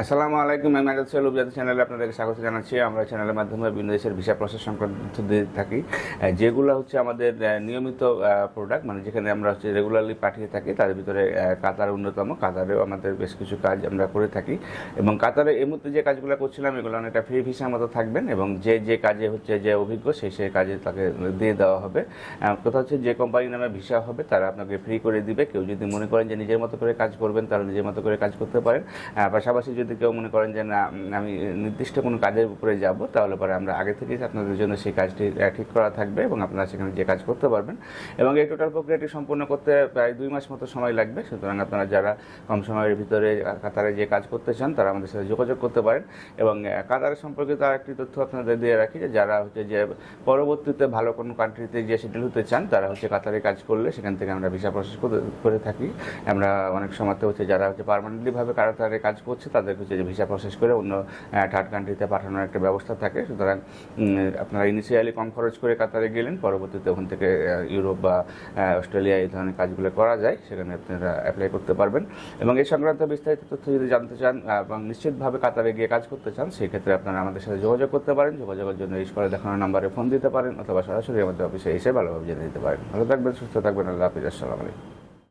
আসসালামু আলাইকুম, আমি আজাদ সোহেল উবজাদ চ্যানেলে আপনাদেরকে স্বাগত জানাচ্ছি। আমরা চ্যানেলের মাধ্যমে বিভিন্ন দেশের ভিসা প্রসেস সংক্রান্ত দিয়ে থাকি। যেগুলো হচ্ছে আমাদের নিয়মিত প্রোডাক্ট মানে যেখানে আমরা হচ্ছে রেগুলারলি পাঠিয়ে থাকি, তার ভিতরে কাতার অন্যতম। কাতারেও আমাদের বেশ কিছু কাজ আমরা করে থাকি। এবং কাতারে এই মুহূর্তে যে কাজগুলো করছিলাম, এগুলো অনেকটা ফ্রি ভিসার মতো থাকবেন এবং যে যে কাজে হচ্ছে যে অভিজ্ঞ সেই সেই কাজে তাকে দিয়ে দেওয়া হবে। কথা হচ্ছে যে কোম্পানি নামে ভিসা হবে, তারা আপনাকে ফ্রি করে দিবে। কেউ যদি মনে করেন যে নিজের মতো করে কাজ করবেন, তারা নিজের মতো করে কাজ করতে পারেন। পাশাপাশি যদি কেউ মনে করেন যে না আমি নির্দিষ্ট কোনো কাজের উপরে যাব তাহলে পরে আমরা আগে থেকেই আপনাদের জন্য সেই কাজটি ঠিক করা থাকবে এবং আপনারা সেখানে যে কাজ করতে পারবেন। এবং এই টোটাল প্রক্রিয়াটি সম্পূর্ণ করতে প্রায় দুই মাস মতো সময় লাগবে। সুতরাং আপনারা যারা কম সময়ের ভিতরে কাতারে যে কাজ করতে চান তারা আমাদের সাথে যোগাযোগ করতে পারেন। এবং আহ, কাতারের সম্পর্কিত আরেকটি তথ্য আপনাদের দিয়ে রাখি যে যারা হচ্ছে যে পরবর্তীতে ভালো কোনো কান্ট্রিতে যে সেটেল হতে চান তারা হচ্ছে কাতারে কাজ করলে সেখান থেকে আমরা ভিসা প্রসেস করে থাকি। আমরা অনেক সময় হচ্ছে যারা হচ্ছে পারমানেন্টলিভাবে কাতারে কাজ করছে তাদের হচ্ছে যে ভিসা প্রসেস করে অন্য থার্ড কান্ট্রিতে পাঠানোর একটা ব্যবস্থা থাকে। সুতরাং আপনারা ইনিশিয়ালি কম খরচ করে কাতারে গেলেন, পরবর্তীতে ওখান থেকে ইউরোপ বা অস্ট্রেলিয়া এই ধরনের কাজগুলো করা যায়, সেখানে আপনারা অ্যাপ্লাই করতে পারবেন। এবং এই সংক্রান্ত বিস্তারিত তথ্য যদি জানতে চান এবং নিশ্চিতভাবে কাতারে গিয়ে কাজ করতে চান, সেক্ষেত্রে আপনারা আমাদের সাথে যোগাযোগ করতে পারেন। যোগাযোগের জন্য এই করে দেখানো নাম্বারে ফোন দিতে পারেন, অথবা সরাসরি আমাদের অফিসে এসে ভালোভাবে জেনে দিতে পারেন। ভালো থাকবেন, সুস্থ থাকবেন, আল্লাহ হাফিজ, আসসালামু আলাইকুম।